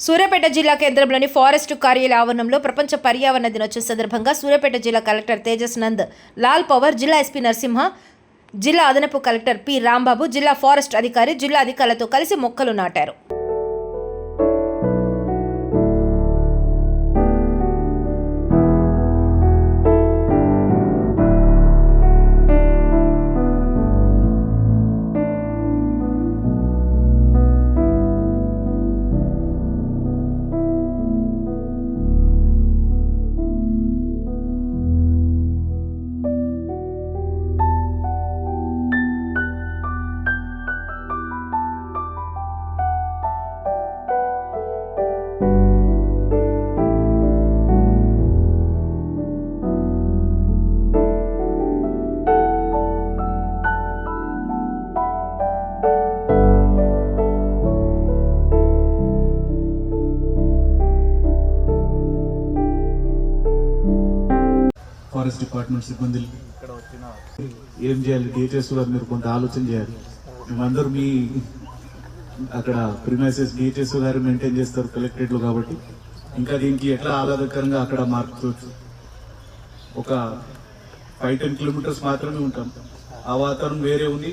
సూర్యాపేట జిల్లా కేంద్రంలోని ఫారెస్ట్ కార్యాలయ ఆవరణంలో ప్రపంచ పర్యావరణ దినోత్సవం సందర్భంగా సూర్యాపేట జిల్లా కలెక్టర్ తేజస్ నంద్ లాల్ పవర్ జిల్లా ఎస్పీ నరసింహ జిల్లా అదనపు కలెక్టర్ పి రాంబాబు జిల్లా ఫారెస్ట్ అధికారి జిల్లా అధికారులతో కలిసి మొక్కలు నాటారు. ఫారెస్ట్ డిపార్ట్మెంట్ సిబ్బంది ఏం చేయాలి? డిహెచ్ఎస్ కూడా మీరు కొంత ఆలోచన చేయాలి. మేమందరూ మీ అక్కడ ప్రిమైసెస్ డిహెచ్ఎస్ గారు మెయింటైన్ చేస్తారు కలెక్టరేట్లో కాబట్టి. ఇంకా దీనికి ఎట్లా ఆహ్లాదకరంగా అక్కడ మార్చుకోవచ్చు ఒక ఫైవ్ టెన్ కిలోమీటర్స్ మాత్రమే ఉంటాం. ఆ వాతావరణం వేరే ఉంది.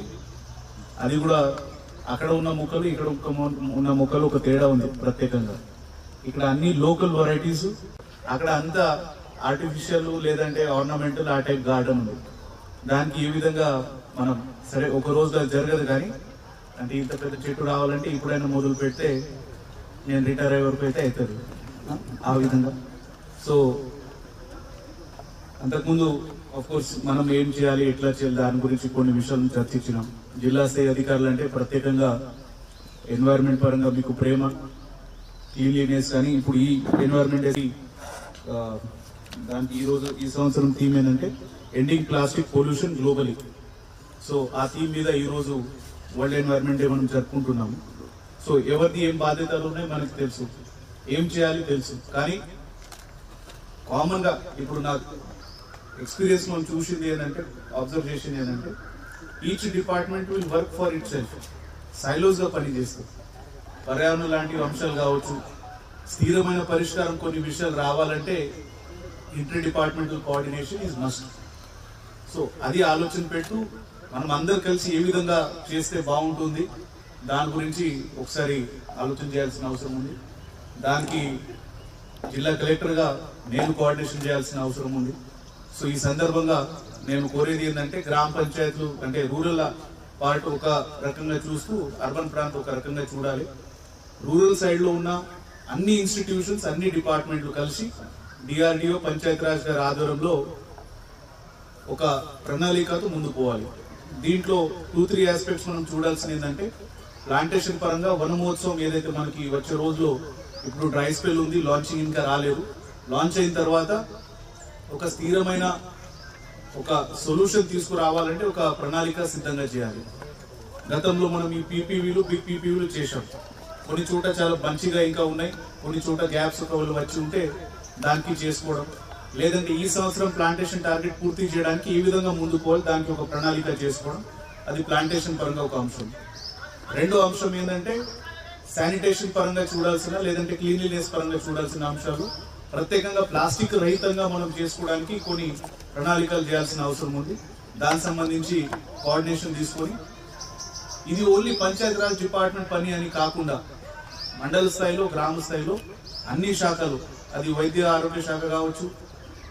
అది కూడా అక్కడ ఉన్న మొక్కలు ఇక్కడ ఒక ఉన్న మొక్కలు ఒక తేడా ఉంది ప్రత్యేకంగా. ఇక్కడ అన్ని లోకల్ వెరైటీస్ అక్కడ అంతా ఆర్టిఫిషియల్ లేదంటే ఆర్నమెంటల్ ఆ టైప్ గార్డెన్ ఉంది దానికి ఏ విధంగా మనం సరే ఒక రోజు జరగదు కానీ అంటే ఇంత పెద్ద చెట్టు రావాలంటే ఇప్పుడైనా మొదలు పెడితే నేను రిటైర్ అయ్యే వరకు అయితే అవుతుంది. ఆ విధంగా. సో అంతకుముందు ఆఫ్ కోర్స్ మనం ఏం చేయాలి ఎట్లా చేయాలి దాని గురించి కొన్ని విషయాలను చర్చించినాం. జిల్లా స్థాయి అధికారులు అంటే ప్రత్యేకంగా ఎన్వైర్న్మెంట్ పరంగా మీకు ప్రేమ క్లీన్లీనెస్ కానీ ఇప్పుడు ఈ ఎన్వైర్న్మెంట్ అది దానికి ఈరోజు ఈ సంవత్సరం థీమ్ ఏంటంటే ending plastic pollution globally so ఆ థీమ్ మీద ఈరోజు వరల్డ్ ఎన్వైరన్మెంట్ డే మనం జరుపుకుంటున్నాము. సో ఎవరిది ఏం బాధ్యతలు ఉన్నాయో మనకు తెలుసు. ఏం చేయాలి తెలుసు. కానీ కామన్గా ఇప్పుడు నాకు ఎక్స్పీరియన్స్ మనం చూసింది ఏంటంటే చేసింది ఏంటంటే each department will work for itself సైలోస్గా పనిచేస్తుంది పర్యావరణం లాంటి అంశాలు కావచ్చు స్థిరమైన పరిష్కారం కొన్ని విషయాలు రావాలంటే inter departmental coordination is must so అది ఆలోచన పెట్టు. మనం అందరు కలిసి ఏ విధంగా చేస్తే బాగుంటుంది? దాని గురించి ఒకసారి ఆలోచన చేయాల్సిన అవసరం ఉంది. దానికి జిల్లా కలెక్టర్గా నేను కోఆర్డినేషన్ చేయాల్సిన అవసరం ఉంది. సో ఈ సందర్భంగా నేను కోరేది ఏంటంటే గ్రామ పంచాయతీలు అంటే రూరల్ పార్ట్ ఒక రకంగా చూస్తూ అర్బన్ ప్రాంతం ఒక రకంగా చూడాలి. రూరల్ సైడ్లో ఉన్న అన్ని ఇన్స్టిట్యూషన్స్ అన్ని డిపార్ట్మెంట్లు కలిసి డిఆర్డిఓ పంచాయతీరాజ్ గారి ఆధ్వర్యంలో ఒక ప్రణాళికతో ముందుకు పోవాలి. దీంట్లో టూ త్రీ ఆస్పెక్ట్స్ మనం చూడాల్సింది ఏంటంటే ప్లాంటేషన్ పరంగా వన మహోత్సవం ఏదైతే మనకి వచ్చే రోజులో ఇప్పుడు డ్రై స్పెల్ ఉంది లాంచింగ్ ఇంకా రాలేదు. లాంచ్ అయిన తర్వాత ఒక స్థిరమైన ఒక సొల్యూషన్ తీసుకురావాలంటే ఒక ప్రణాళిక సిద్ధంగా చేయాలి. గతంలో మనం ఈ పీపీవీలు బిగ్ పీపీవీలు చేశాం. కొన్ని చోట చాలా మంచిగా ఇంకా ఉన్నాయి కొన్ని చోట గ్యాప్స్ ఒకవేళ వచ్చి ఉంటే దానికి చేసుకోవడం. లేదంటే ఈ సంవత్సరం ప్లాంటేషన్ టార్గెట్ పూర్తి చేయడానికి ఈ విధంగా ముందుకు పోవాలి దానికి ఒక ప్రణాళిక చేసుకోవడం. అది ప్లాంటేషన్ పరంగా ఒక అంశం. రెండో అంశం ఏంటంటే శానిటేషన్ పరంగా చూడాల్సిన లేదంటే క్లీన్లీనెస్ పరంగా చూడాల్సిన అంశాలు. ప్రత్యేకంగా ప్లాస్టిక్ రహితంగా మనం చేసుకోవడానికి కొన్ని ప్రణాళికలు చేయాల్సిన అవసరం ఉంది. దానికి సంబంధించి కోఆర్డినేషన్ తీసుకొని ఇది ఓన్లీ పంచాయతీరాజ్ డిపార్ట్మెంట్ పని అని కాకుండా మండల స్థాయిలో గ్రామ స్థాయిలో అన్ని శాఖలు అది వైద్య ఆరోగ్య శాఖ కావచ్చు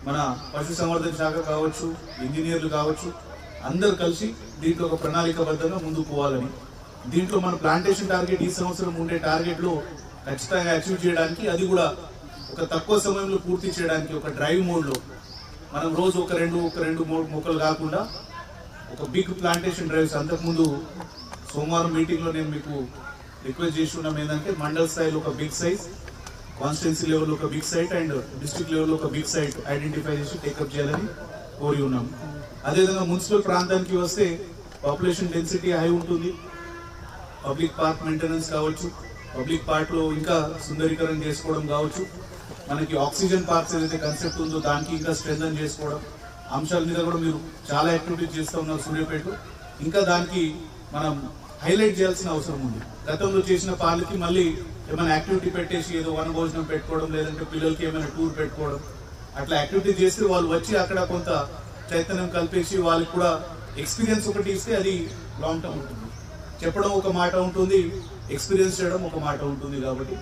మన పశుసంవర్ధక శాఖ కావచ్చు ఇంజనీర్లు కావచ్చు అందరు కలిసి దీంట్లో ఒక ప్రణాళికబద్ధంగా ముందుకు పోవాలని. దీంట్లో మన ప్లాంటేషన్ టార్గెట్ ఈ సంవత్సరం ఉండే టార్గెట్లో ఖచ్చితంగా అచీవ్ చేయడానికి అది కూడా ఒక తక్కువ సమయంలో పూర్తి చేయడానికి ఒక డ్రైవ్ మోడ్లో మనం రోజు ఒక రెండు ఒక రెండు మూడు మొక్కలు కాకుండా ఒక బిగ్ ప్లాంటేషన్ డ్రైవ్స్ అంతకుముందు సోమవారం మీటింగ్లో నేను మీకు రిక్వెస్ట్ చేసి ఉన్నాం ఏంటంటే మండల్ స్థాయిలో ఒక బిగ్ సైజ్ కాన్స్టిట్యున్సీ లెవెల్లో ఒక big site and district level ఒక బిగ్ సైట్ ఐడెంటిఫై చేసి టేకప్ చేయాలని కోరి ఉన్నాం. అదేవిధంగా మున్సిపల్ ప్రాంతానికి వస్తే పాపులేషన్ డెన్సిటీ హై ఉంటుంది. పబ్లిక్ పార్క్ మెయింటెనెన్స్ కావచ్చు పబ్లిక్ పార్క్లో ఇంకా సుందరీకరణ చేసుకోవడం కావచ్చు. మనకి ఆక్సిజన్ పార్క్స్ ఏదైతే కన్సెప్ట్ ఉందో దానికి ఇంకా స్ట్రెంగ్ చేసుకోవడం అంశాల మీద కూడా మీరు చాలా యాక్టివిటీస్ చేస్తూ ఉన్నారు సూర్యాపేట ఇంకా దానికి మనం హైలైట్ చేయాల్సిన అవసరం ఉంది. గతంలో చేసిన పాలకి మళ్ళీ ఏమైనా యాక్టివిటీ పెట్టేసి ఏదో వనభోజనం పెట్టుకోవడం లేదంటే పిల్లలకి ఏమైనా టూర్ పెట్టుకోవడం అట్లా యాక్టివిటీ చేస్తే వాళ్ళు వచ్చి అక్కడ కొంత చైతన్యం కల్పేసి వాళ్ళకి కూడా ఎక్స్పీరియన్స్ ఒకటి ఇస్తే అది లాంగ్ టర్మ్ ఉంటుంది. చెప్పడం ఒక మాట ఉంటుంది ఎక్స్పీరియన్స్ చేయడం ఒక మాట ఉంటుంది కాబట్టి